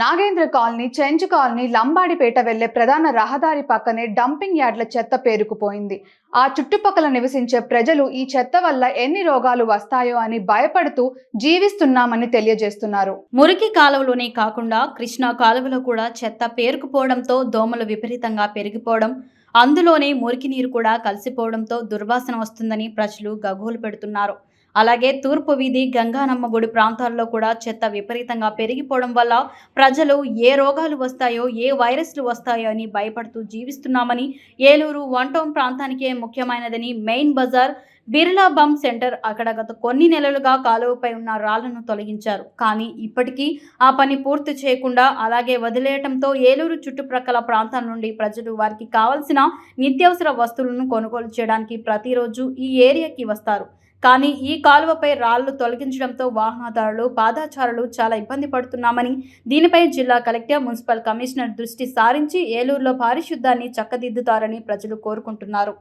Nagendra colony Chenchu colony Lambadipeta వెళ్ళే ప్రధాన రహదారి పక్కనే డంపింగ్ యార్డ్ల చెత్త పేరుకుపోయింది. ఆ చుట్టుపక్కల నివసించే ప్రజలు ఈ చెత్త వల్ల ఎన్ని రోగాలు వస్తాయో అని భయపడుతూ జీవిస్తున్నామని తెలియజేస్తున్నారు. మురికి కాలువలోనే కాకుండా కృష్ణా కాలువలో కూడా చెత్త పేరుకుపోవడంతో దోమలు విపరీతంగా పెరిగిపోవడం అందులోనే మురికి నీరు కూడా కలిసిపోవడంతో దుర్వాసన వస్తుందని ప్రజలు గగోలు పెడుతున్నారు. అలాగే తూర్పు వీధి గంగానమ్మ గుడి ప్రాంతాల్లో కూడా చెత్త విపరీతంగా పెరిగిపోవడం వల్ల ప్రజలు ఏ రోగాలు వస్తాయో ఏ వైరస్లు వస్తాయో అని భయపడుతూ జీవిస్తున్నామని ఏలూరు వన్ టౌన్ ప్రాంతానికే ముఖ్యమైనదని main Bazar Birla bump centre అక్కడ గత కొన్ని నెలలుగా కాలువపై ఉన్న రాళ్ళను తొలగించారు. కానీ ఇప్పటికీ ఆ పని పూర్తి చేయకుండా అలాగే వదిలేయటంతో ఏలూరు చుట్టుప్రక్కల ప్రాంతాల నుండి ప్రజలు వారికి కావలసిన నిత్యావసర వస్తువులను కొనుగోలు చేయడానికి ప్రతిరోజు ఈ ఏరియాకి వస్తారు. కానీ ఈ కాలువపై రాళ్ళు తొలగించడంతో వాహనదారులు పాదాచారులు చాలా ఇబ్బంది పడుతున్నామని దీనిపై జిల్లా కలెక్టర్ మున్సిపల్ కమిషనర్ దృష్టి సారించి ఏలూరులో పారిశుద్ధాన్ని చక్కదిద్దుతారని ప్రజలు కోరుకుంటున్నారు.